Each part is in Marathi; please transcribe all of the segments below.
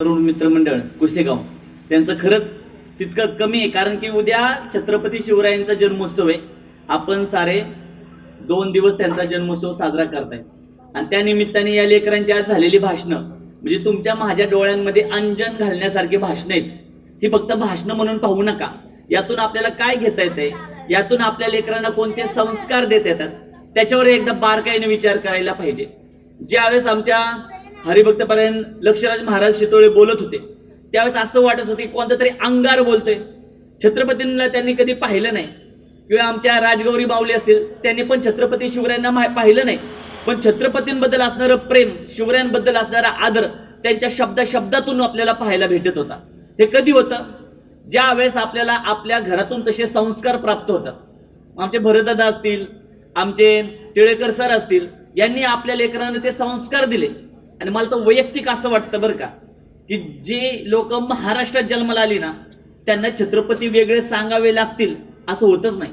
तरुण मित्रमंडळ कुसेगाव. त्यांचं खरंच तितकं कमी आहे कारण की उद्या छत्रपती शिवरायांचा जन्मोत्सव आहे. आपण सारे दोन दिवस त्यांचा जन्मोत्सव साजरा करताय. आणि त्या निमित्ताने या लेकरांची आज झालेली भाषणं म्हणजे तुमच्या माझ्या डोळ्यांमध्ये अंजन घालण्यासारखी भाषणं आहेत. ही फक्त भाषणं म्हणून पाहू नका. यातून आपल्याला काय घेता येते यातून आपल्या लेकरांना कोणते संस्कार देत येतात? त्याच्यावर एकदा बारकाईने विचार करायला पाहिजे. ज्यावेळेस आमच्या हरिभक्तपर्यंत लक्षराज महाराज शितोळे बोलत होते. त्यावेळेस असं वाटत होते कोणता तरी अंगार बोलतोय. छत्रपतींना त्यांनी कधी पाहिलं नाही. किंवा आमच्या राजगौरी बावली असतील त्यांनी पण छत्रपती शिवरायांना मा- पाहिलं नाही. पण छत्रपतींबद्दल असणारं प्रेम शिवरायांबद्दल असणारा आदर त्यांच्या शब्द शब्दातून आपल्याला पाहायला भेटत होता. हे कधी होतं? ज्या वेळेस आपल्याला आपल्या घरातून तसे संस्कार प्राप्त होतात. आमचे भरतदादा असतील आमचे टिळेकर सर असतील यांनी आपल्या लेकरांना ते संस्कार दिले. आणि मला तर वैयक्तिक असं वाटतं बरं का की जे लोक महाराष्ट्रात जन्माला आली ना त्यांना छत्रपती वेगळे सांगावे लागतील असं होतच नाही.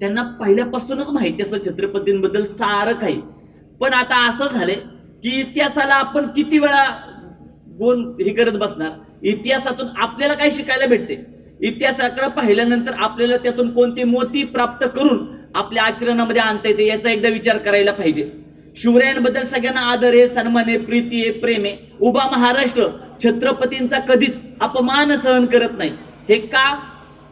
त्यांना पहिल्यापासूनच माहिती असतं छत्रपतींबद्दल सारं काही. पण आता असं झालंय की इतिहासाला आपण किती वेळा गोन हे करत बसणार? इतिहासातून आपल्याला काय शिकायला भेटते? इतिहासाकडे पाहिल्यानंतर आपल्याला त्यातून कोणते मोती प्राप्त करून आपल्या आचरणामध्ये आणता येते याचा एकदा विचार करायला पाहिजे. शिवरायांबद्दल सगळ्यांना आदर आहे सन्मान आहे प्रीती आहे प्रेम आहे. उभा महाराष्ट्र छत्रपतींचा कधीच अपमान सहन करत नाही. हे का?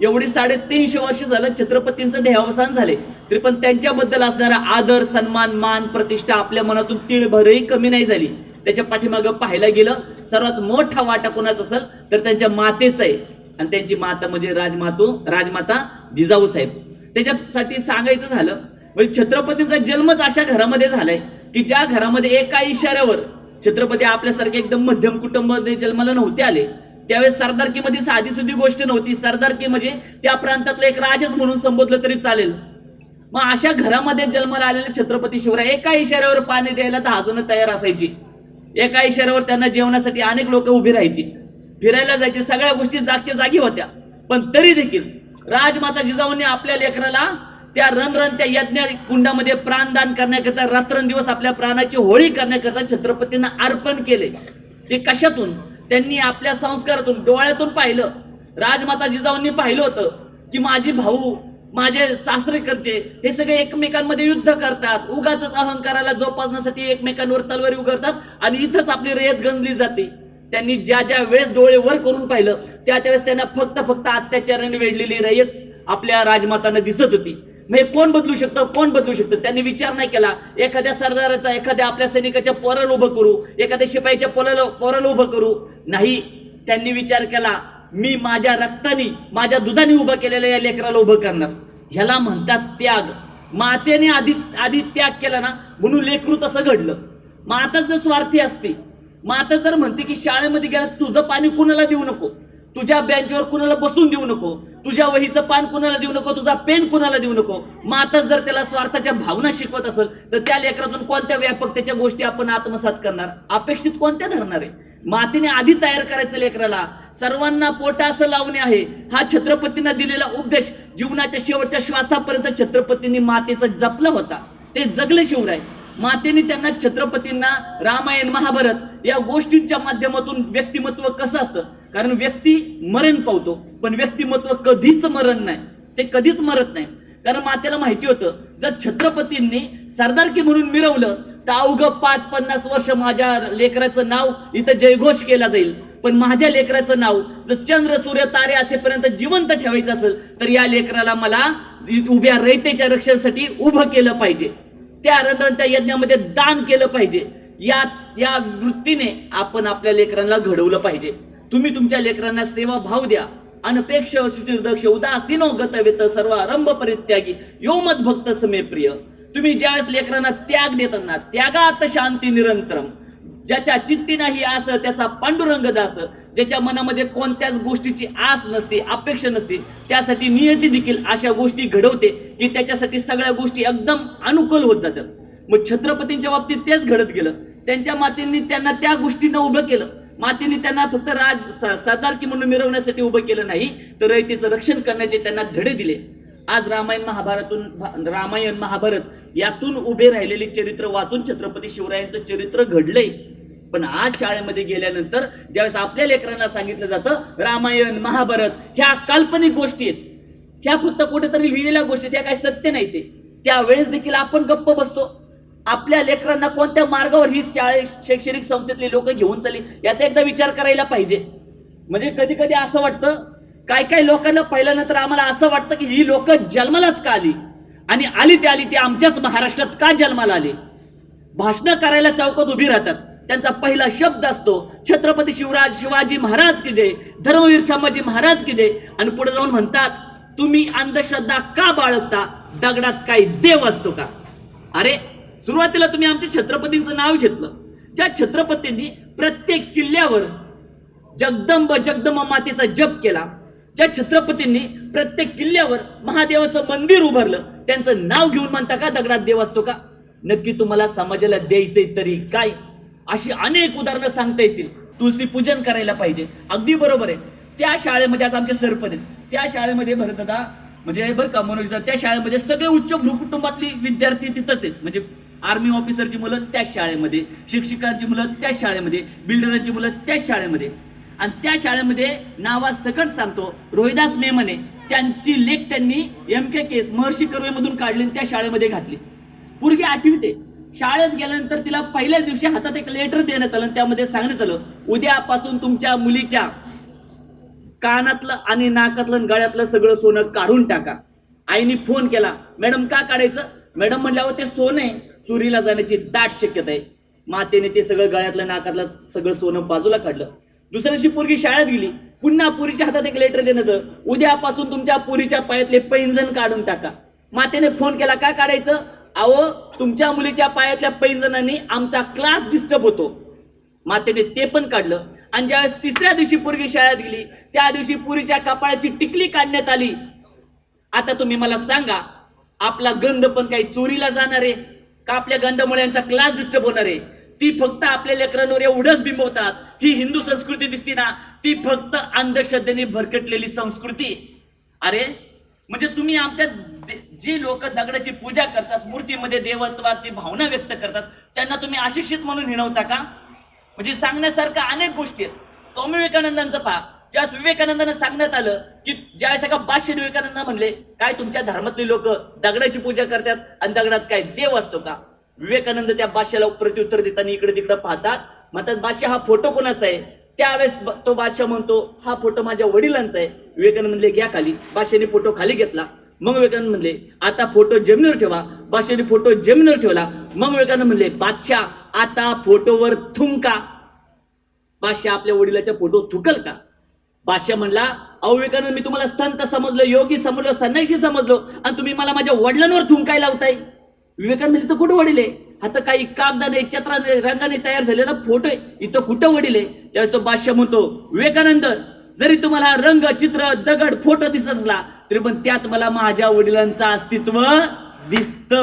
एवढी साडेतीनशे वर्ष झालं छत्रपतींचं देहावसान झाले. तरी पण त्यांच्याबद्दल असणारा आदर सन्मान मान प्रतिष्ठा आपल्या मनातून तिळभरही कमी नाही झाली. त्याच्या पाठीमागं पाहायला गेलं सर्वात मोठा वाटा कोणाचा असेल तर त्यांच्या मातेचा आहे. आणि त्यांची माता म्हणजे राजमातो राजमाता जिजाऊ साहेब त्याच्यासाठी सांगायचं झालं म्हणजे छत्रपतींचा जन्मच अशा घरामध्ये झालाय की ज्या घरामध्ये एका इशाऱ्यावर छत्रपती आपल्यासारखे एकदम मध्यम कुटुंबामध्ये जन्माला नव्हते आले त्यावेळेस सरदारकीमध्ये साधी सुधी गोष्ट नव्हती. सरदारकी म्हणजे त्या प्रांतातलं एक राजच म्हणून संबोधलं तरी चालेल. मग अशा घरामध्ये जन्माला आलेले छत्रपती शिवराय एका इशाऱ्यावर पाणी द्यायला दहा जण तयार असायची. एका इशाऱ्यावर त्यांना जेवणासाठी अनेक लोक उभी राहायची. फिरायला जायचे सगळ्या गोष्टी जागच्या जागी होत्या. पण तरी देखील राजमाता जिजाऊंनी आपल्या लेकराला त्या रणरण त्या यज्ञ कुंडामध्ये प्राणदान करण्याकरता रात्रंदिवस आपल्या प्राणाची होळी करण्याकरता छत्रपतींना अर्पण केले. ते कशातून? त्यांनी आपल्या संस्कारातून डोळ्यातून पाहिलं. राजमाता जिजाऊंनी पाहिलं होतं की माझी भाऊ माझे सासरेकडचे हे सगळे एकमेकांमध्ये युद्ध करतात. उगाच अहंकाराला जोपासण्यासाठी एकमेकांवर तलवारी उघडतात आणि इथंच आपली रेत गंजली जाते. त्यांनी ज्या ज्या वेळेस डोळे वर करून पाहिलं त्या त्यावेळेस त्यांना फक्त फक्त अत्याचाराने वेढलेली रयत आपल्या राजमातांना दिसत होती. म्हणजे कोण बदलू शकतं कोण बदलू शकतं? त्यांनी विचार नाही केला. एखाद्या सरदाराचा एखाद्या आपल्या सैनिकाच्या पोराला उभं करू एखाद्या शिपाईच्या पोराला पोराला उभं करू. नाही त्यांनी विचार केला मी माझ्या रक्तानी माझ्या दुधाने उभं केलेल्या या लेकराला उभं करणार. ह्याला म्हणतात त्याग. मातेने आधी आधी त्याग केला ना म्हणून लेकरू तसं घडलं. माता जर स्वार्थी असते माता जर म्हणते की शाळेमध्ये गेला तुझं पाणी कुणाला देऊ नको? तुझ्या बेंचवर कुणाला बसून देऊ नको? तुझ्या वहीचं पान कुणाला देऊ नको? तुझा पेन कुणाला देऊ नको? माता जर त्याला स्वार्थाच्या भावना शिकवत असेल तर त्या लेकरातून कोणत्या व्यापकतेच्या गोष्टी आपण आत्मसात करणार? अपेक्षित कोणत्या धरणार आहे? मातीने आधी तयार करायचं लेकराला. सर्वांना पोटा असं लावणे आहे. हा छत्रपतींना दिलेला उपदेश जीवनाच्या शेवटच्या श्वासापर्यंत छत्रपतींनी मातेचं जपला होता. ते जगले शिवराय. मातेने त्यांना छत्रपतींना रामायण महाभारत या गोष्टींच्या माध्यमातून व्यक्तिमत्व कसं असतं? कारण व्यक्ती मरण पावतो पण व्यक्तिमत्व कधीच मरण नाही. ते कधीच मरत नाही. कारण मातेला माहिती होतं जर छत्रपतींनी सरदारकी म्हणून मिरवलं तर अवघं पाच पन्नास वर्ष माझ्या लेकराचं नाव इथं जयघोष केला जाईल. पण माझ्या लेकराचं नाव जर चंद्र सूर्य तारे असेपर्यंत जिवंत ठेवायचं असेल तर या लेकराला मला उभ्या रयतेच्या रक्षणासाठी उभं केलं पाहिजे. त्या रणरणच्या यज्ञामध्ये दान केलं पाहिजे. या या वृत्तीने आपण आपल्या लेकरांना घडवलं पाहिजे. तुम्ही तुमच्या लेकरांना सेवा भाव द्या. अनपेक्ष शुचिर्दक्ष उदासीनो गतवेत सर्व आरंभ परित्यागी. यो मत भक्त समे प्रिय. तुम्ही ज्यावेळेस लेकरांना त्याग देताना त्यागात शांती निरंतरम. ज्याच्या चित्ती नाही आस त्याचा पांडुरंग दास ज्याच्या मनामध्ये कोणत्याच गोष्टीची आस नसते अपेक्षा नसते त्यासाठी नियती देखील अशा गोष्टी घडवते की त्याच्यासाठी सगळ्या गोष्टी एकदम अनुकूल होत जातात. मग छत्रपतींच्या बाबतीत तेच घडत गेलं. त्यांच्या मातींनी त्यांना त्या गोष्टीनं उभं केलं. मातीने त्यांना फक्त राज सरदारकी म्हणून मिरवण्यासाठी उभं केलं नाही तर रयतेचं रक्षण करण्याचे त्यांना धडे दिले. आज रामायण महाभारतून रामायण महाभारत यातून उभे राहिलेले चरित्र वाचून छत्रपती शिवरायांचं चरित्र घडलंय. पण आज शाळेमध्ये गेल्यानंतर ज्यावेळेस आपल्या लेकरांना सांगितलं जातं रामायण महाभारत ह्या काल्पनिक गोष्टी आहेत. ह्या फक्त कुठेतरी लिहिलेल्या गोष्टी त्या काही सत्य नाही ते. त्यावेळेस देखील आपण गप्प बसतो. आपल्या लेकरांना कोणत्या मार्गावर ही शाळे शैक्षणिक संस्थेतली लोक घेऊन चालली याचा एकदा विचार करायला पाहिजे. म्हणजे कधी कधी असं वाटतं काय काय लोकांना पाहिल्यानंतर आम्हाला असं वाटतं की ही लोक जन्मालाच का आली? आणि आली ते आली ती आमच्याच महाराष्ट्रात का जन्माला आले? भाषण करायला चौकात उभी राहतात. त्यांचा पहिला शब्द असतो छत्रपती शिवराज शिवाजी महाराज की जय धर्मवीर संभाजी महाराज की जय. आणि पुढे जाऊन म्हणतात तुम्ही अंधश्रद्धा का बाळगता? दगडात काही देव असतो का? अरे सुरुवातीला तुम्ही आमच्या छत्रपतींचं नाव घेतलं. ज्या छत्रपतींनी प्रत्येक किल्ल्यावर जगदंब जगदंब मातेचा जप केला. ज्या छत्रपतींनी प्रत्येक किल्ल्यावर महादेवाचं मंदिर उभारलं त्यांचं नाव घेऊन म्हणता का दगडात देव असतो का? नक्की तुम्हाला समाजाला द्यायचंय तरी काय? अशी अनेक उदाहरणं सांगता येतील. तुळशी पूजन करायला पाहिजे. अगदी बरोबर आहे. त्या शाळेमध्ये आज आमचे सरपंच आहेत. त्या शाळेमध्ये भरतदा म्हणजे बरं का मनोज त्या शाळेमध्ये सगळे उच्च कुटुंबातली विद्यार्थी तिथंच आहेत. म्हणजे आर्मी ऑफिसरची मुलं त्याच शाळेमध्ये शिक्षकांची मुलं त्याच शाळेमध्ये बिल्डरांची मुलं त्याच शाळेमध्ये. आणि त्या शाळेमध्ये नावासकट सांगतो रोहिदास मेमने त्यांची लेख त्यांनी एम के केस महर्षी कर्वेमधून काढली त्या शाळेमध्ये घातली. पूर्वी आठवीत आहे. शाळेत गेल्यानंतर तिला पहिल्या दिवशी हातात एक लेटर देण्यात आलं त्यामध्ये सांगण्यात आलं उद्यापासून तुमच्या मुलीच्या कानातलं आणि नाकातलं आणि गळ्यातलं सगळं सोनं काढून टाका. आईने फोन केला मॅडम का काढायचं? मॅडम म्हणल्यावर ते सोनं आहे चोरीला जाण्याची दाट शक्यता आहे. मातेने ते सगळं गळ्यातलं नाकातलं सगळं सोनं बाजूला काढलं. दुसऱ्या दिवशी पोरगी शाळेत गेली पुन्हा पोरीच्या हातात एक लेटर देण्यात आलं उद्यापासून तुमच्या पोरीच्या पायातले पैंजण काढून टाका. मातेने फोन केला का काढायचं? अहो तुमच्या मुलीच्या पायातल्या पैंजणांनी आमचा क्लास डिस्टर्ब होतो. मातेने ते पण काढलं. आणि ज्यावेळेस तिसऱ्या दिवशी पोरगी शाळेत गेली त्या दिवशी पुरीच्या कपाळाची टिकली काढण्यात आली. आता तुम्ही मला सांगा आपला गंध पण काही चोरीला जाणार आहे? का आपल्या गंधामुळे यांचा क्लास डिस्टर्ब होणार आहे? ती फक्त आपल्या लेकरांवर एवढंच बिंबवतात. ही हिंदू संस्कृती दिसती ना ती फक्त अंधश्रद्धेने भरकटलेली संस्कृती. अरे म्हणजे तुम्ही आमच्या जी लोक दगडाची पूजा करतात मूर्तीमध्ये देवत्वाची भावना व्यक्त करतात त्यांना तुम्ही अशिक्षित म्हणून हिणवता का? म्हणजे सांगण्यासारख्या अनेक गोष्टी आहेत. स्वामी विवेकानंदांचं पहा. ज्यास विवेकानंदांना सांगण्यात आलं की ज्यावेळेस एका बादशे विवेकानंद म्हणले काय तुमच्या धर्मातले लोक दगडाची पूजा करतात आणि दगडात काय देव असतो का? विवेकानंद त्या बादशाला प्रत्युत्तर देताना इकडे तिकडे पाहतात. म्हणतात बादशा हा फोटो कोणाचा आहे? त्यावेळेस तो बादशाह म्हणतो हा फोटो माझ्या वडिलांचा आहे. विवेकानंद म्हणले घ्या खाली. बादशाने फोटो खाली घेतला. मग विवेकानंद म्हणले आता फोटो जमिनीवर ठेवा. बादशाने फोटो जमिनीवर ठेवला. मग विवेकानंद म्हणले बादशाह आता फोटोवर थुंका. बादशाह आपल्या वडिलाच्या फोटो थुकल का? बादशाह म्हणला अहो विवेकानंद मी तुम्हाला संत समजलो योगी समजलो संन्याशी समजलो आणि तुम्ही मला माझ्या वडिलांवर थुंकाय लावताय. विवेकानंद म्हणजे तर कुठं वडील आहे? आता काही कागदाने चित्राने रंगाने तयार झालेला फोटो आहे. इथं कुठं वडील आहे? त्यावेळेस तो बादशाह म्हणतो विवेकानंद जरी तुम्हाला रंग चित्र दगड फोटो दिसत असला तरी पण त्यात मला माझ्या वडिलांचं अस्तित्व दिसत.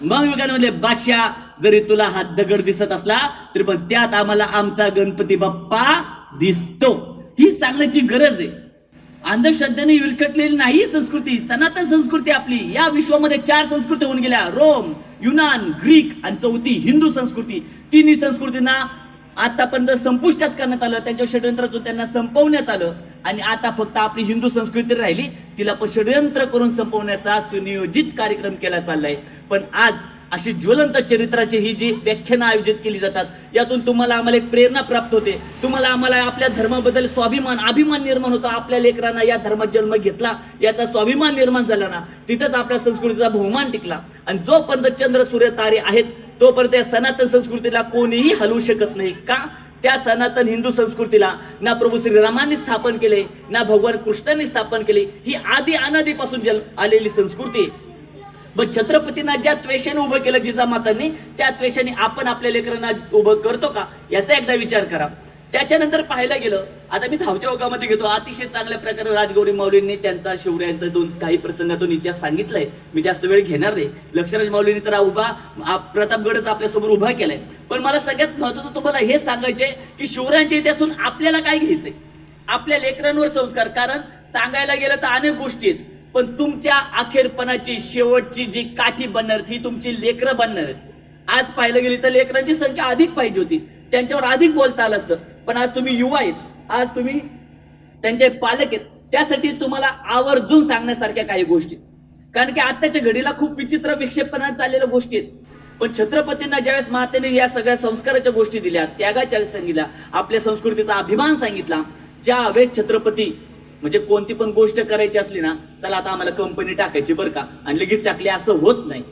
मग विवेकानंद म्हणले बादशाह जरी तुला हा दगड दिसत असला तरी पण त्यात आम्हाला आमचा गणपती बाप्पा दिसतो. ही सांगण्याची गरज आहे. अंधश्रद्धेने विरकटलेली नाही संस्कृती सनातन संस्कृती आपली. या विश्वामध्ये चार संस्कृती होऊन गेल्या. रोम युनान ग्रीक आणि चौथी हिंदू संस्कृती. तिन्ही संस्कृतींना आतापर्यंत संपुष्टात करण्यात आलं. त्यांच्या षडयंत्रातून त्यांना संपवण्यात आलं. आणि आता फक्त आपली हिंदू संस्कृती राहिली. तिला पण षडयंत्र करून संपवण्याचा सुनियोजित कार्यक्रम केला चाललाय. पण आज अशी ज्वलंत चरित्राची ही जी व्याख्यानं आयोजित केली जातात यातून तुम्हाला आम्हाला एक प्रेरणा प्राप्त होते. तुम्हाला आम्हाला आपल्या धर्माबद्दल स्वाभिमान अभिमान निर्माण होतो. आपल्या लेकरांना या धर्मात जन्म घेतला याचा स्वाभिमान निर्माण झाला ना तिथंच आपल्या संस्कृतीचा बहुमान टिकला. आणि जोपर्यंत चंद्र सूर्य तारे आहेत तोपर्यंत या सनातन संस्कृतीला कोणीही हलवू शकत नाही. का? त्या सनातन हिंदू संस्कृतीला ना प्रभू श्रीरामांनी स्थापन केले ना भगवान कृष्णांनी स्थापन केले. ही आधी अनादीपासून जन्म आलेली संस्कृती मग छत्रपतींना ज्या त्वेषाने उभं केलं जिजामातांनी त्या त्वेषाने आपण आपल्या लेकरांना उभं करतो का? याचा एकदा विचार करा. त्याच्यानंतर पाहायला गेलं आता मी धावत्या ओघामध्ये घेतो. अतिशय चांगल्या प्रकारे राजगौरी माऊलींनी त्यांचा शिवरायांचा दोन काही प्रसंगातून इतिहास सांगितलाय. मी जास्त वेळ घेणार नाही. लक्षराज माऊलींनी तर उभा प्रतापगडच आपल्यासमोर उभा केलाय. पण मला सगळ्यात महत्वाचं तुम्हाला हे सांगायचंय की शिवरायांच्या इतिहासून आपल्याला काय घ्यायचंय? आपल्या लेकरांवर संस्कार. कारण सांगायला गेलं तर अनेक गोष्टी आहेत. पण तुमच्या अखेरपणाची शेवटची जी काठी बनणार ती तुमची लेकरं बनणार. आज पाहिलं गेली तर लेकरांची संख्या अधिक पाहिजे होती. त्यांच्यावर अधिक बोलता आलं असतं. पण आज तुम्ही युवा आहेत. आज तुम्ही त्यांचे पालक आहेत. त्यासाठी तुम्हाला आवर्जून सांगण्यासारख्या काही गोष्टी कारण की आत्ताच्या घडीला खूप विचित्र विक्षेपणा चाललेल्या गोष्टी आहेत. पण छत्रपतींना ज्यावेळेस मातेने या सगळ्या संस्काराच्या गोष्टी दिल्या त्यागाच्या सांगितल्या आपल्या संस्कृतीचा अभिमान सांगितला ज्यावेळेस छत्रपती म्हणजे कोणती पण गोष्ट करायची असली ना चला आता आम्हाला कंपनी टाकायची बरं का. आणि लगेच टाकली असं होत नाही.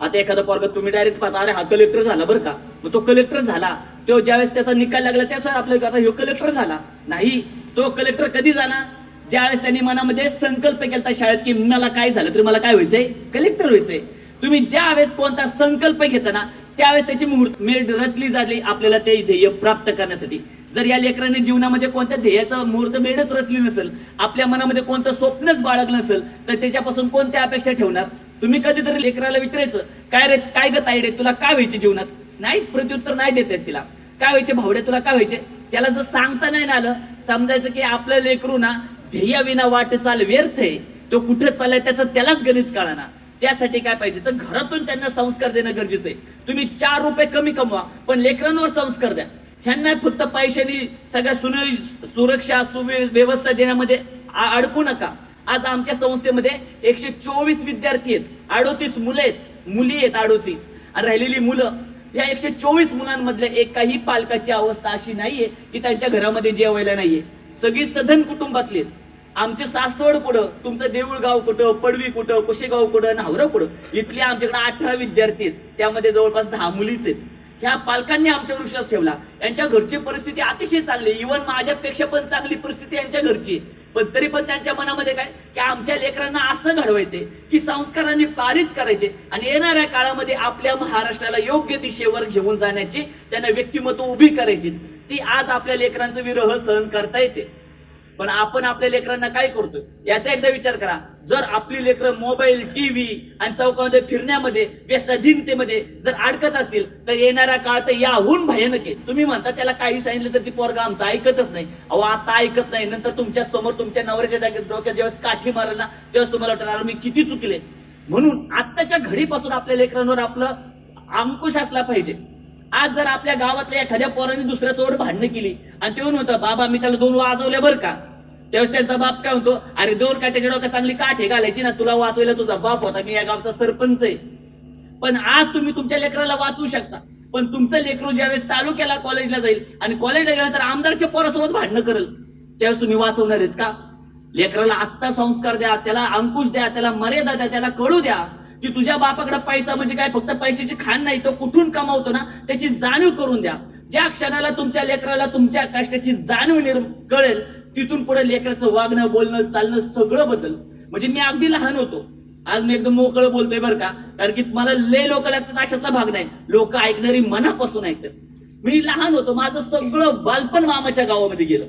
आता एखादा पोरगा तुम्ही डायरेक्ट पाहता अरे हा कलेक्टर झाला बरं का. मग तो कलेक्टर झाला. तो ज्यावेळेस त्याचा निकाल लागला त्याच आपल्याला आता ह्यो कलेक्टर झाला. नाही तो कलेक्टर कधी झाला ज्यावेळेस त्यांनी मनामध्ये संकल्प केला शाळेत की मला काय झालं तरी मला काय व्हायचंय? कलेक्टर व्हायचंय. तुम्ही ज्या वेळेस कोणता संकल्प घेता ना त्यावेळेस त्याची मुहूर्त मेढ रचली झाली आपल्याला ते ध्येय प्राप्त करण्यासाठी. जर या लेकराने जीवनामध्ये कोणत्या ध्येयाचं मुहूर्त मेढच रचली नसेल आपल्या मनामध्ये कोणतं स्वप्नच बाळगलं नसेल तर त्याच्यापासून कोणत्या अपेक्षा ठेवणार? तुम्ही कधीतरी लेकराला विचारायचं काय रे काय ग ताईडे तुला काय व्हायचे जीवनात? नाही प्रत्युत्तर नाही देत आहेत तिला. काय व्हायचे भावडे तुला काय व्हायचे? त्याला जर सांगता नाही ना आलं समजायचं की आपलं लेकरू ना ध्येयाविना वाट चाल व्यर्थ आहे. तो कुठं चाललाय त्याचं त्यालाच गणित कळणार त्यासाठी काय पाहिजे? तर घरातून त्यांना संस्कार देणं गरजेचं आहे. तुम्ही चार रुपये कमी कमवा पण लेकरांवर संस्कार द्या. ह्यांना फक्त पैशांनी सगळ्या सुनि सुरक्षा सुव्यवस्था व्यवस्था देण्यामध्ये अडकू नका. आज आमच्या संस्थेमध्ये एकशे चोवीस विद्यार्थी आहेत. अडोतीस मुलं आहेत. मुली आहेत अडोतीस. आणि राहिलेली मुलं या एकशे चोवीस मुलांमधल्या एकाही पालकाची अवस्था अशी नाहीये की त्यांच्या घरामध्ये जेवायला नाहीये. सगळी सधन कुटुंबातली आहेत. आमचे सासवड कुठं? तुमचं देऊळगाव कुठं? पडवी कुठं? कुशेगाव कुठं? नावरं कुठं? इथले आमच्याकडे अठरा विद्यार्थी आहेत. त्यामध्ये जवळपास दहा मुलीच आहेत. ह्या पालकांनी आमच्यावर विश्वास ठेवला. यांच्या घरची परिस्थिती अतिशय चांगली इव्हन माझ्यापेक्षा पण चांगली परिस्थिती यांच्या घरची पण तरी पण त्यांच्या मनामध्ये काय? की आमच्या लेकरांना असं घडवायचे की संस्कारांनी पारित करायचे आणि येणाऱ्या काळामध्ये आपल्या महाराष्ट्राला योग्य दिशेवर घेऊन जाण्याची त्यांना व्यक्तिमत्व उभी करायची. ती आज आपल्या लेकरांचं विरह सहन करता येते. पण आपण आपल्या लेकरांना काय करतोय? याचा एकदा विचार करा. जर आपली लेकरं मोबाईल टीव्ही आणि चौकामध्ये फिरण्यामध्ये व्यस्तधीनतेमध्ये जर अडकत असतील तर येणारा काळ तर याहून भयानक आहे. तुम्ही म्हणता त्याला काही सांगितलं तर ती पोरगा आमचं ऐकतच नाही. अहो आता ऐकत नाही. नंतर तुमच्यासमोर तुमच्या नवऱ्याच्या डोक्यात डोक्यात ज्यावेळेस काठी मारल ना तेव्हाच तुम्हाला वाटणार मी किती चुकले. म्हणून आत्ताच्या घडीपासून आपल्या लेकरांवर आपलं अंकुश असला पाहिजे. आज जर आपल्या गावातल्या एखाद्या पोराने दुसऱ्यासोबत भांडणं केली आणि ते म्हणतो बाबा मी त्याला दोन वाजवल्या बरं का? त्यावेळेस त्यांचा बाप काय म्हणतो अरे दोन काय त्याच्या डोक्यात चांगली काठी घालायची ना तुला वाचवायला तुझा बाप होता मी या गावचा सरपंच आहे. पण आज तुम्ही तुमच्या लेकराला वाचवू शकता. पण तुमचं लेकरू ज्यावेळेस तालुक्याला कॉलेजला जाईल आणि कॉलेजला गेल्यानंतर आमदारच्या पोरासोबत भांडणं करेल त्यावेळेस तुम्ही वाचवणार आहेत का? लेकराला आत्ता संस्कार द्या त्याला अंकुश द्या त्याला मर्यादा द्या त्याला कळू द्या की तुझ्या बापाकडे पैसा म्हणजे काय? फक्त पैशाची खाण नाही तो कुठून कमावतो ना? त्याची जाणीव करून द्या. ज्या क्षणाला तुमच्या लेकराला तुमच्या कष्टाची जाणीव निर्म कळेल तिथून पुढे लेकराचं वागणं बोलणं चालणं सगळं बदल. म्हणजे मी अगदी लहान होतो. आज मी एकदम मोकळं बोलतोय बरं का. कारण की मला लय लोक लागतात अशातला भाग नाही. लोक ऐकणारी मनापासून ऐकतात. मी लहान होतो माझं सगळं बालपण मामाच्या गावामध्ये गेलं.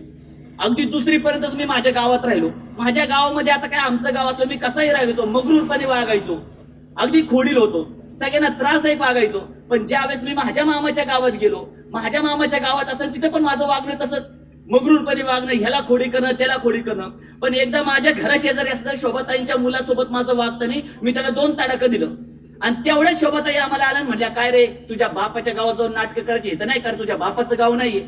अगदी दुसरीपर्यंतच मी माझ्या गावात राहिलो. माझ्या गावामध्ये आता काय आमचं गाव असलं मी कसाही राहायचो मगरूरपणे वागायचो. अगदी खोडील होतो. सगळ्यांना त्रासदायक वागायचो. पण ज्यावेळेस मी माझ्या मामाच्या गावात गेलो माझ्या मामाच्या गावात असेल तिथे पण माझं वागणं तसंच. मगरूरपणे वागणं ह्याला खोडी करणं त्याला खोडी करणं. पण एकदा माझ्या घरा शेजारी असणार शोभाताईंच्या मुलासोबत माझं वागताना मी त्याला दोन ताडकं दिलं. आणि तेवढ्याच शोभाताई आम्हाला आल्या म्हटल्या काय रे तुझ्या बापाच्या गावात जाऊन नाटकं करायची तर नाही कर तुझ्या बापाचं गाव नाहीये.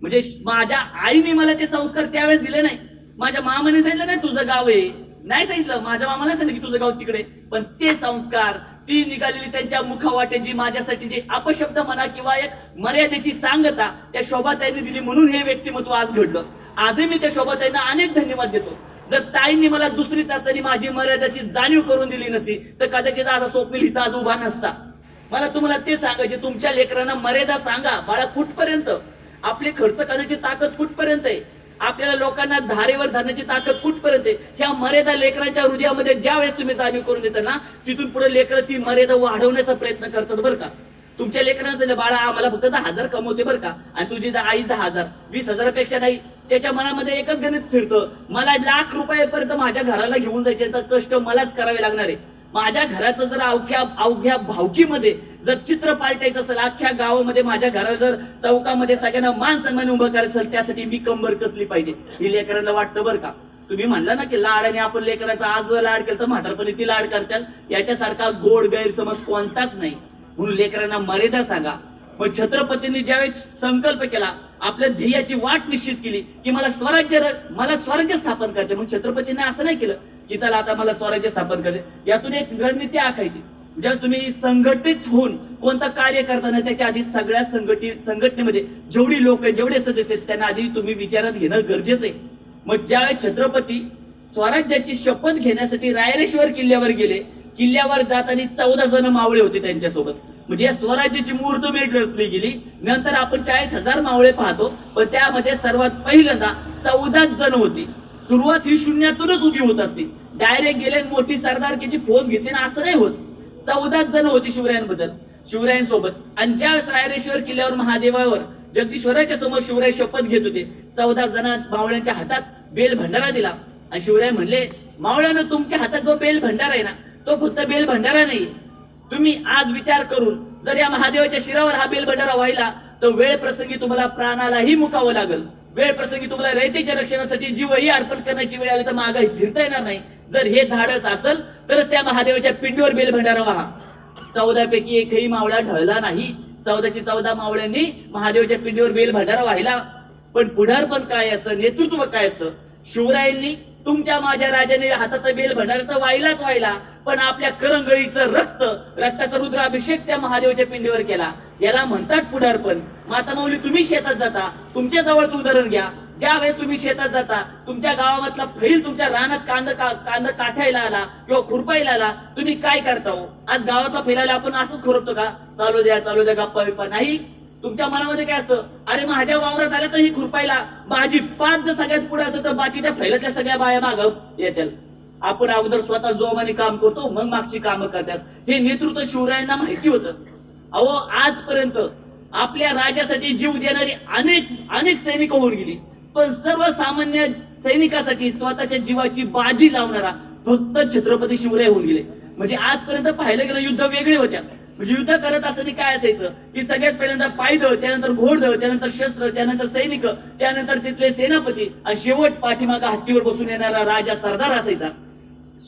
म्हणजे माझ्या आईने मला ते संस्कार त्यावेळेस दिले नाही. माझ्या मामाने सांगितलं नाही तुझं गाव आहे. नाही सांगितलं माझ्या मामाने सांगितलं की तुझं गाव तिकडे पण ते संस्कार ती निघालेली त्यांच्या मुखावाट्याची माझ्यासाठी जे अपशब्द म्हणा किंवा एक मर्यादेची सांगता त्या शोभाताईने दिली म्हणून हे व्यक्तिमत्व आज घडलं. आजही मी त्या शोभाताईंना अनेक धन्यवाद देतो. जर ताईंनी मला दुसरी तासांनी माझी मर्यादाची जाणीव करून दिली नसती तर कदाचित आज स्वप्नील इथं आज उभा नसता. मला तुम्हाला ते सांगायचे तुमच्या लेकरांना मर्यादा सांगा बाळा कुठपर्यंत? आपले खर्च करण्याची ताकद कुठपर्यंत आहे? आपल्याला लोकांना धारेवर धरण्याची ताकद कुठपर्यंत आहे? ह्या मर्यादा लेकरांच्या हृदयामध्ये ज्या वेळेस तुम्ही जाणीव करून देता ना तिथून पुढे लेकर ती मर्यादा वाढवण्याचा प्रयत्न करतात बरं का. तुमच्या लेकरांना बाळा आम्हाला फक्त दहा हजार कमवते बरं का आणि तुझी आई दहा हजार वीस हजारापेक्षा नाही. त्याच्या मनामध्ये एकच गणित फिरतं मला लाख रुपयापर्यंत माझ्या घराला घेऊन जायचे तर कष्ट मलाच करावे लागणार आहे. माझ्या घराचं जर अवघ्या अवघ्या भावकीमध्ये जर चित्र पालटायचं असेल अख्ख्या गावामध्ये माझ्या घराला जर चौकामध्ये सगळ्यांना मान सन्मान उभं करायचं असेल त्यासाठी मी कंबर कसली पाहिजे? ही लेकरांना वाटतं बरं का? तुम्ही म्हणला ना की लाडाने आपण लेकराचा आज लाड केलं तर म्हातारपणी ती लाड करतात याच्यासारखा गोड गैरसमज कोणताच नाही. म्हणून लेकरांना मर्यादा सांगा. मग छत्रपतींनी ज्यावेळेस संकल्प केला आपल्या ध्येयाची वाट निश्चित केली की मला स्वराज्य मला स्वराज्य स्थापन करायचे म्हणून छत्रपतींनी असं नाही केलं. की चला आता मला स्वराज्य स्थापन करायचे यातून एक रणनीती आखायची. ज्या तुम्ही संघटित होऊन कोणतं कार्य करताना त्याच्या आधी सगळ्या संघटित संघटनेमध्ये जेवढी लोक आहेत जेवढे सदस्य आहेत त्यांना आधी तुम्ही विचारात घेणं गरजेचं आहे. मग ज्यावेळेस छत्रपती स्वराज्याची शपथ घेण्यासाठी रायरेश्वर किल्ल्यावर गेले किल्ल्यावर जाताना चौदा जण मावळे होते त्यांच्यासोबत. म्हणजे या स्वराज्याची मुहूर्तमेढ रचली गेली. नंतर आपण चाळीस हजार मावळे पाहतो पण त्यामध्ये सर्वात पहिल्यांदा चौदाच जण होती. सुरुवात ही शून्यातूनच उभी होत असते. डायरेक्ट गेले मोठी सरदारकीची खोज घेतली ना असं नाही होत. चौदाच जण होती शिवरायांबद्दल शिवरायांसोबत. आणि ज्यावेळेस रायरेश्वर किल्ल्यावर महादेवावर जगदीश्वराच्या समोर शिवराय शपथ घेत होते चौदा जण मावळ्यांच्या हातात बेल भंडारा दिला. आणि शिवराय म्हणले मावळ्यानं तुमच्या हातात जो बेल भंडारा आहे ना तो फक्त बेल भंडारा नाही तुम्ही आज विचार करून जर या महादेवाच्या शिरावर हा बेल भंडारा व्हायला तर वेळ प्रसंगी तुम्हाला प्राणालाही मुकावं लागल. वेळ प्रसंगी तुम्हाला रयतेच्या रक्षणासाठी जीवही अर्पण करण्याची वेळ आली तर मागे फिरता येणार नाही. जर हे धाडस असेल तरच त्या महादेवाच्या पिंडीवर बेल भंडारा व्हा. चौदापैकी एकही मावळा ढळला नाही. चौदाची चौदा मावळ्यांनी महादेवाच्या पिंडीवर बेल भंडारा व्हायला. पण पुढारपण काय असतं नेतृत्व काय असतं? शिवरायांनी तुमच्या माझ्या राजाने हाताचा बेल भंडारा तर व्हायलाच व्हायला. पण आपल्या करंगळीचं रक्त रक्ताचा रुद्राभिषेक त्या महादेवाच्या पिंडीवर केला. याला म्हणतात पुढारपण. माता माऊली तुम्ही शेतात जाता तुमच्या जवळच उदाहरण घ्या. ज्या वेळेस तुम्ही शेतात जाता तुमच्या गावामधला फैल तुमच्या रानात कांद का- कांद काठायला आला किंवा खुरपायला आला तुम्ही काय करता हो? आज गावातला फैलायला आपण असंच खुरपतो का? चालू द्या चालू द्या गप्पा बिप्पा. नाही. तुमच्या मनामध्ये काय असतं? अरे माझ्या वावरात आल्या तर ही खुरपायला. माझी पाच जर सगळ्यात पुढे असेल तर बाकीच्या फैलातल्या सगळ्या बाया माग येतील. आपण अगोदर स्वतः जोमाने काम करतो मग मागची कामं करतात. हे नेतृत्व शिवरायांना माहिती होतं. अहो आजपर्यंत आपल्या राजासाठी जीव देणारी अनेक अनेक सैनिक होऊन गेली. पण सर्वसामान्य सैनिकासाठी स्वतःच्या जीवाची बाजी लावणारा फक्त छत्रपती शिवराय होऊन गेले. म्हणजे आजपर्यंत पाहिलं गेलं युद्ध वेगळे होत्या. म्हणजे युद्ध करत असताना काय असायचं? की सगळ्यात पहिल्यांदा पायदळ त्यानंतर घोडदळ त्यानंतर शस्त्र त्यानंतर सैनिक त्यानंतर तिथले सेनापती आणि शेवट पाठीमागा हत्तीवर बसून येणारा राजा सरदार असायचा.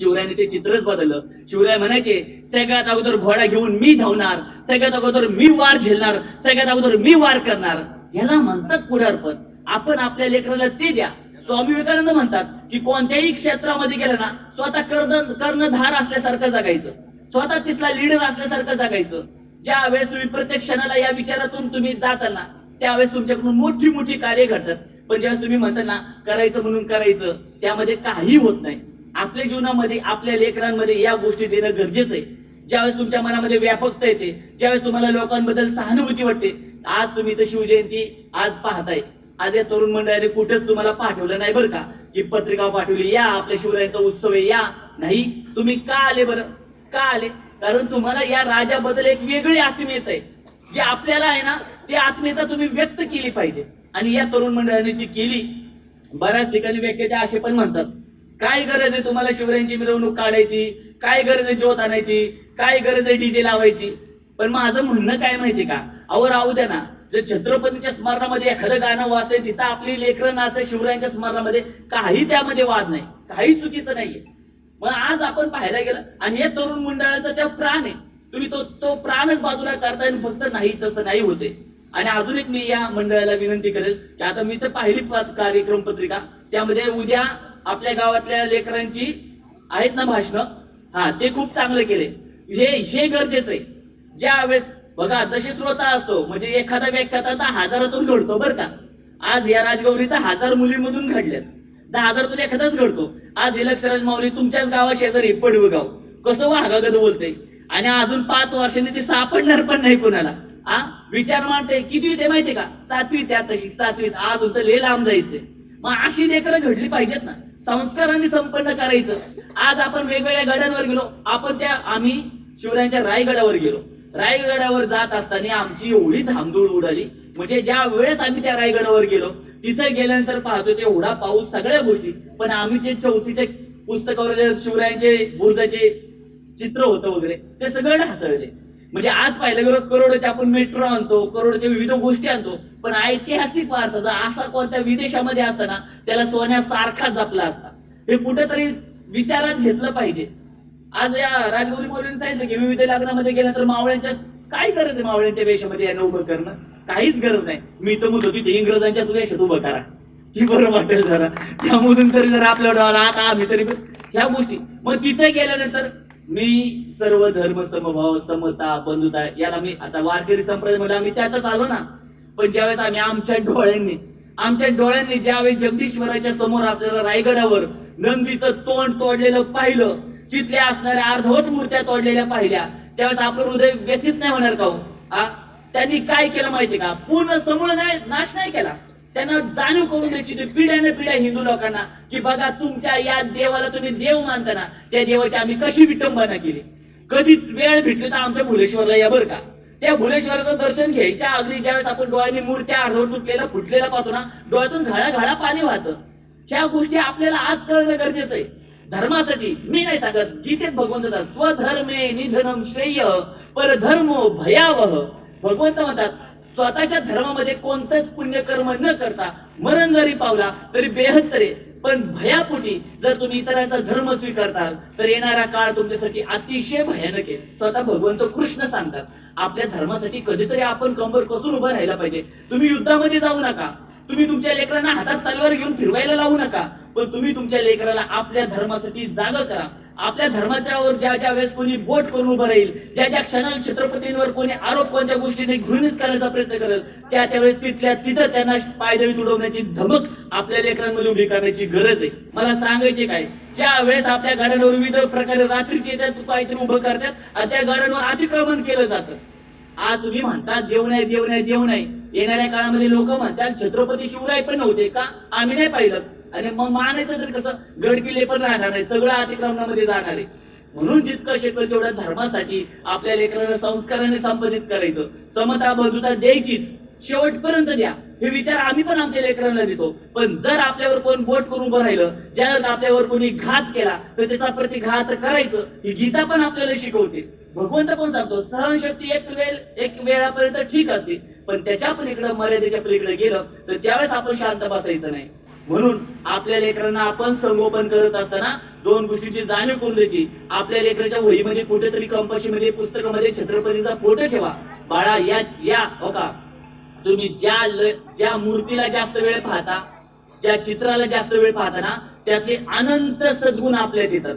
शिवरायाने ते चित्रच बदललं. शिवराय म्हणायचे सगळ्यात अगोदर घोडा घेऊन मी धावणार सगळ्यात अगोदर मी वार झेलणार सगळ्यात अगोदर मी वार करणार. याला म्हणतात पुढारपण आपण आपल्या लेकराला ते द्या. स्वामी विवेकानंद म्हणतात की कोणत्याही क्षेत्रामध्ये गेलं ना स्वतः कर्द कर्णधार असल्यासारखं जगायचं. स्वतः तिथला लीडर असल्यासारखं जगायचं. ज्या वेळेस तुम्ही प्रत्येक क्षणाला या विचारातून तुम्ही जाताना त्यावेळेस तुमच्याकडून मोठी मोठी कार्य घडतात. पण ज्यावेळेस तुम्ही म्हणता ना करायचं म्हणून करायचं त्यामध्ये काही होत नाही. आपल्या जीवनामध्ये आपल्या लेकरांमध्ये या गोष्टी देणं गरजेचं आहे. ज्यावेळेस तुमच्या मनामध्ये व्यापकता येते ज्यावेळेस तुम्हाला लोकांबद्दल सहानुभूती वाटते आज तुम्ही तर शिवजयंती आज पाहताय. आज या तरुण मंडळाने कुठेच तुम्हाला पाठवलं नाही बरं का की पत्रिका पाठवली या आपल्या शिवरायांचा उत्सव आहे या. नाही तुम्ही का आले बरं? का आले? कारण तुम्हाला या राजाबद्दल एक वेगळी आत्मीयता आहे. जे आपल्याला आहे ना ती आत्मीयता तुम्ही व्यक्त केली पाहिजे. आणि या तरुण मंडळाने ती केली. बऱ्याच ठिकाणी व्यक्ती असे पण म्हणतात काय गरज आहे तुम्हाला शिवरायांची मिरवणूक काढायची? काय गरज आहे ज्योत आणायची? काय गरज आहे डीजे लावायची? पण माझं म्हणणं काय माहिती का? अहो राहू द्या ना. जर छत्रपतीच्या स्मरणामध्ये एखादं गाणं वाचतंय तिथं आपली लेकरं नाचते शिवरायांच्या स्मरणामध्ये काही त्यामध्ये वाद नाही. काही चुकीचं नाहीये. मग आज आपण पाहायला गेलं आणि हे तरुण मंडळाचा त्या प्राण आहे. तुम्ही तो तो प्राणच बाजूला करताय आणि फक्त नाही तसं नाही होते. आणि अजून एक मी या मंडळाला विनंती करेल की आता मी तर पाहिली कार्यक्रम पत्रिका त्यामध्ये उद्या आपल्या गावातल्या लेकरांची आहेत ना भाषणं? हा ते खूप चांगलं केले हे हे गरजेचं आहे. ज्या वेळेस बघा जशी श्रोता असतो म्हणजे एखादा व्याख्याता तर हजारातून घडतो बरं का. आज या राजगौरी तर हजार मुलीमधून घडल्यात. दहा हजारातून एखादाच घडतो. आज इलक्षराज माऊली तुमच्याच गावा शेजारी पडवं गाव कसं वाघागत बोलते आणि अजून पाच वर्षांनी ती सापडणार पण नाही कोणाला. आ? विचार मांडते किती ते माहितीये का? सातवी त्या तशी सातवीत. आज होतं लय लांब जायचंय. मग अशी लेकरं घडली पाहिजेत ना. संस्कारांनी संपन्न करायचं. आज आपण वेगवेगळ्या गड्यांवर गेलो. आपण त्या आम्ही शिवरायांच्या रायगडावर गेलो. रायगडावर जात असताना आमची एवढी धामधूळ उडाली. म्हणजे ज्या वेळेस आम्ही त्या रायगडावर गेलो तिथे गेल्यानंतर पाहतो ते एवढा पाऊस सगळ्या गोष्टी. पण आम्ही जे चौथीच्या पुस्तकावर शिवरायांचे बुर्जाचे चित्र होतं वगैरे ते सगळं ढासळले. म्हणजे आज पाहिलं गेलं करोडचे आपण मेट्रो आणतो करोडच्या विविध गोष्टी आणतो पण ऐतिहासिक वारसा जर असा कोणत्या विदेशामध्ये असताना त्याला सोन्यासारखा जपला असता. हे कुठेतरी विचारात घेतलं पाहिजे. आज या राजगौरी मौलीने सांगितलं की विविध लग्नामध्ये गेल्यानंतर मावळ्यांच्या काय गरज आहे मावळ्यांच्या वेशामध्ये यांना उभं करणं? काहीच गरज नाही. मी तर म्हणतो की ते इंग्रजांच्या तुझ्या वेशात उभं करा. ती बरं वाटेल जरा. त्यामधून तरी जर आपल्या डोळा आता आम्ही तरी ह्या गोष्टी. मग तिथे गेल्यानंतर मी सर्व धर्म समभाव समता बंधुता याला मी आता वारकरी संप्रदायामध्ये आम्ही त्यातच आलो ना. पण ज्यावेळेस आम्ही आमच्या डोळ्यांनी आमच्या डोळ्यांनी ज्यावेळेस जगदीश्वराच्या समोर असलेल्या रायगडावर नंदीचं तोंड तोडलेलं पाहिलं तिथल्या असणाऱ्या अर्धवट मूर्त्या तोडलेल्या पाहिल्या त्यावेळेस आपलं हृदय व्यथित नाही होणार का हो? त्यांनी काय केलं माहितीये का? पूर्ण समूळ नाही नाश नाही केला. त्यांना जाणीव करून द्यायची ते पिढ्याने पिढ्या हिंदू लोकांना की बघा तुमच्या या देवाला तुम्ही देव मानताना त्या देवाची आम्ही कशी विटंबना केली? कधी वेळ भेटली तर आमच्या भुलेश्वरला या बरं का? त्या भुलेश्वराचं दर्शन घ्यायच्या अगदी ज्यावेळेस आपण डोळ्यांनी मूर्त्या अर्धवट तुटलेला फुटलेला पाहतो ना डोळ्यातून घळा घळा पाणी वाहतं. ह्या गोष्टी आपल्याला आज कळणं गरजेचं आहे. धर्मासाठी मी नाही सांगत गीतेत भगवंत स्वधर्मे निधनम श्रेय परधर्मो भयावह. भगवंत म्हणतात स्वतःच्या धर्मामध्ये कोणतंच पुण्यकर्म न करता मरण जरी पावला तरी बेहत्तरे पण भयापोटी जर तुम्ही इतरांचा धर्म स्वीकारताल तर येणारा काळ तुमच्यासाठी अतिशय भयानक आहे. स्वतः भगवंत कृष्ण सांगतात आपल्या धर्मासाठी कधीतरी आपण कंबर कसून उभं राहायला पाहिजे. तुम्ही युद्धामध्ये जाऊ नका. तुम्ही तुमच्या लेकरांना हातात तलवार घेऊन फिरवायला लावू नका. पण तुम्ही तुमच्या लेकराला आपल्या धर्मासाठी जाग करा. आपल्या धर्माच्यावर ज्या ज्या वेळेस कोणी बोट करून उभं राहील ज्या ज्या क्षणाला छत्रपतींवर कोणी आरोप कोणत्या गोष्टीने घृणित करण्याचा प्रयत्न करेल त्या त्यावेळेस तिथल्या तिथं त्यांना पायदळी तुडवण्याची धमक आपल्या लेकरांमध्ये उभी करण्याची गरज आहे. मला सांगायचे काय ज्या वेळेस आपल्या गाड्यांवर विविध प्रकारे रात्रीचे येतात काहीतरी उभं करतात आणि त्या गाड्यांवर अतिक्रमण केलं जातं. आज तुम्ही म्हणता देव नाही देव नाही देव नाही. येणाऱ्या काळामध्ये लोक म्हणतात छत्रपती शिवराय पण नव्हते का? आम्ही नाही पाहिलं. आणि मग मानायचं तर कसं? गड किल्ले पण राहणार नाही सगळं अतिक्रमणामध्ये जाणार आहे. म्हणून जितकं शक्य तेवढ्या धर्मासाठी आपल्या लेकरांना संस्काराने संबंधित करायचं. समता बंधुता द्यायचीच. शेवटपर्यंत द्या. हे विचार आम्ही पण आमच्या लेकरांना देतो. पण जर आपल्यावर कोण बोट करून उभं राहिलं ज्यावर आपल्यावर कोणी घात केला तर त्याचा प्रतिघात करायचं. ही गीता पण आपल्याला शिकवते. भगवंत पण सांगतो सहनशक्ती एक वेळ एक वेळापर्यंत ठीक असते. पण त्याच्या पलीकडे मर्यादेच्या पलीकडे गेलं तर त्यावेळेस आपण शांत बसायचं नाही. म्हणून आपल्या लेकरांना आपण संगोपन करत असताना दोन गोष्टीची जाणीव करून द्यायची. आपल्या लेकराच्या वहीमध्ये कुठेतरी कंपाशीमध्ये पुस्तकामध्ये छत्रपतीचा फोटो ठेवा. बाळा या या हो का? तुम्ही ज्या ज्या मूर्तीला जास्त वेळ पाहता ज्या चित्राला जास्त वेळ पाहता ना त्यातले अनंत सद्गुण आपल्यात येतात.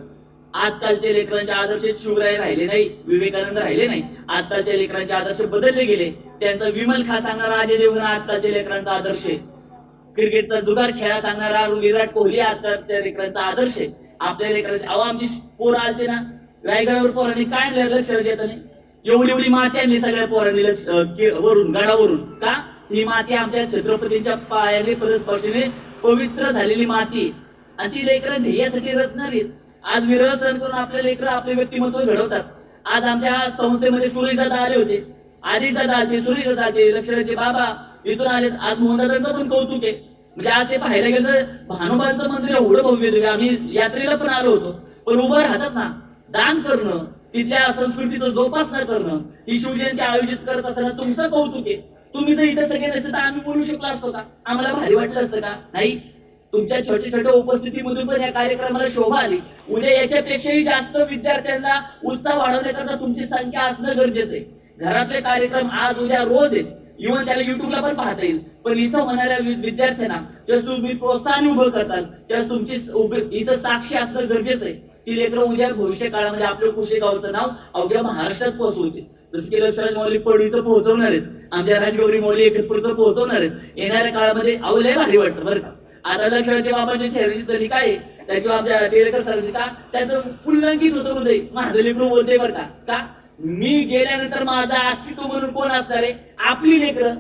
आजकालच्या लेकरांचे आदर्श शिवराय राहिले नाही विवेकानंद राहिले नाही. आजकालच्या लेकरांचे आदर्श बदलले गेले. त्यांचा विमल खा सांगणारा अजय देवगण आजकालच्या लेकरांचा आदर्श आहे. क्रिकेटचा जुगार खेळा सांगणारा विराट कोहली आजकालच्या लेकरांचा आदर्श आहे. आपल्या लेकरांचे अहो आमची पोरं आलते ना रायगडावर पोरांनी काय लक्ष देत नाही एवढी एवढी माती आणली सगळ्या पोरांनी लक्ष वरून गडावरून. का? ही माती आमच्या छत्रपतींच्या पायाने परस्पर्शीने पवित्र झालेली माती आणि ती लेकरं ध्येयासाठी रचणार आहेत. आज विरळ सहन करून आपले लेकरं आपले व्यक्तिमत्व घडवतात. आज आमच्या संस्थेमध्ये सुरेश दादा आले होते. आदेश दादा आले सुरेश दादा आले लक्षराचे बाबा इथून आलेत. आज मोहनदादांचं पण कौतुक आहे. म्हणजे आज ते पाहायला गेलं तर भानुबांचं मंदिर एवढं भव्य आहे. आम्ही यात्रेला पण आलो होतो. पण उभं राहतात ना दान करणं तिथल्या संस्कृतीचं जोपासना करणं ही शिवजयंती आयोजित करत असताना तुमचं कौतुक आहे. तुम्ही जर इथं सगळे नसते तर आम्ही बोलू शकलो असतो का? आम्हाला भारी वाटलं असतं का? नाही. तुमच्या छोट्या छोट्या उपस्थितीमधून पण या कार्यक्रमाला शोभा आली. उद्या याच्यापेक्षाही जास्त विद्यार्थ्यांना उत्साह वाढवण्याकरता तुमची संख्या असणं गरजेचं आहे. घरातले कार्यक्रम आज उद्या रोज आहेत. इव्हन त्याला युट्यूबला पण पाहता येईल. पण इथं होणाऱ्या विद्यार्थ्यांना ज्यावेळेस तुम्ही प्रोत्साहन उभं करताल त्यावेळेस तुमची इथं साक्षी असणं गरजेचं आहे. ती लेकरं उद्या भविष्य काळामध्ये आपलं कुशेगावचं नाव अवघ्या महाराष्ट्रात पोहोचवते जसं की लक्षराज मौली पडवीचं पोहोचवणार आहेत. आमच्या राजगौरी मौली एकतपूरचं पोहोचवणार आहेत. येणाऱ्या काळामध्ये अवलय भारी वाटतं बरं का? आता लक्षराचे बाबाच्या चेहऱ्याची तरी काय त्या किंवा आमच्या टिळकर सरांची का? त्याचं उल्लंघित होतं हृदय. माझं लेकरू बोलते बरं का? मी गेल्यानंतर माझं अस्तित्व म्हणून कोण असणार आहे? आपली लेकर.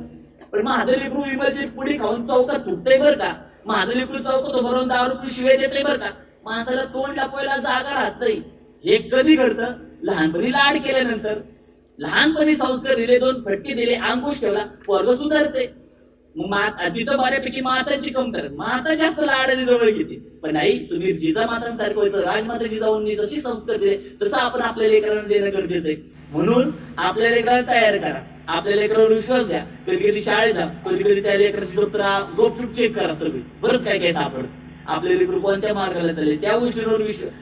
पण माझं लेकरू विमलचे पुढे खाऊन चौकात तुटतंय बरं का? माझं लेकरू चौकात भरून दहा रुपये शिवाय देतय बरं का? माणसाला तोंड लपवायला जागा राहत नाही. हे कधी घडतं? लहानपणी लाड केल्यानंतर. लहानपणी संस्कार दिले दोन फटके दिले अंकुश ठेवला वर्ग सुधारते तिथं बऱ्यापैकी माताची कमतर माता जास्त लाडाने जवळ घेते. पण नाही तुम्ही जिजा मातांसारखं होतं राजमाता जिजाऊंनी जशी संस्कार दिले तसं आपण आपल्या लेकरांना देणं गरजेचं आहे. म्हणून आपल्या लेकरांना तयार करा. आपल्या लेकरावर विश्वास द्या. कधी कधी शाळेत जा. कधी कधी त्या लेकराची जत्रा गोपचूप चेक करा सगळी. बरंच काय काय सापड आपले लेकरू कोणत्या मार्गाला चालले? त्या गोष्टीवर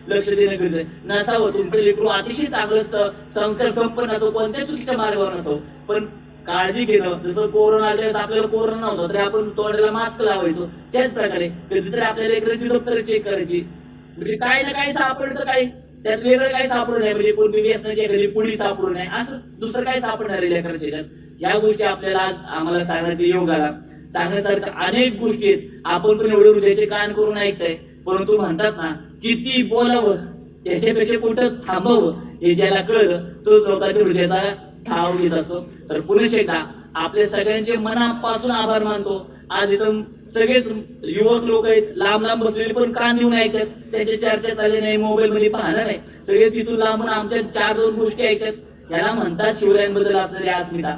लक्ष देणं गरजेचं आहे. नसावं. तुमचं लेकरू अतिशय चांगलं असतं. संस्कार संपन्न असो. कोणत्या चुकीच्या मार्गावर नसो पण काळजी घेणं. जसं कोरोना आल्या वेळेस आपल्याला कोरोना नव्हता तरी आपण तोंडाला मास्क लावायचो. त्याच प्रकारे कधीतरी आपल्या लेकरांची दप्तर चेक करायची. म्हणजे काय ना काही सापडतं काय त्यात वेगळं काही सापडू नये म्हणजे कोणी व्यसनाची एखादी पुढी सापडू नये असं दुसरं काय सापडणार आहे लेकरांच्या या गोष्टी आपल्याला आज आम्हाला सांगण्याचा योगाला सांगण्यासारख्या अनेक गोष्टी आहेत. आपण पण एवढे हृदयाचे कान करून ऐकताय. परंतु म्हणतात ना किती बोलावं याच्यापेक्षा कुठं थांबावं हे ज्याला कळलं तोच लोकांच्या हृदयाचा ठाव घेत असतो. तर पुन्हा एकदा आपले सगळ्यांचे मनापासून आभार मानतो. आज इथं सगळेच युवक लोक आहेत. लांब लांब बसलेले पण कान देऊन ऐकतात. त्यांचे चर्चा चालले नाही मोबाईल मध्ये पाहणार नाही सगळे तिथून लांबून आमच्या चार दोन गोष्टी ऐकतात. याला म्हणतात शिवरायांबद्दल असणारी अस्मिता.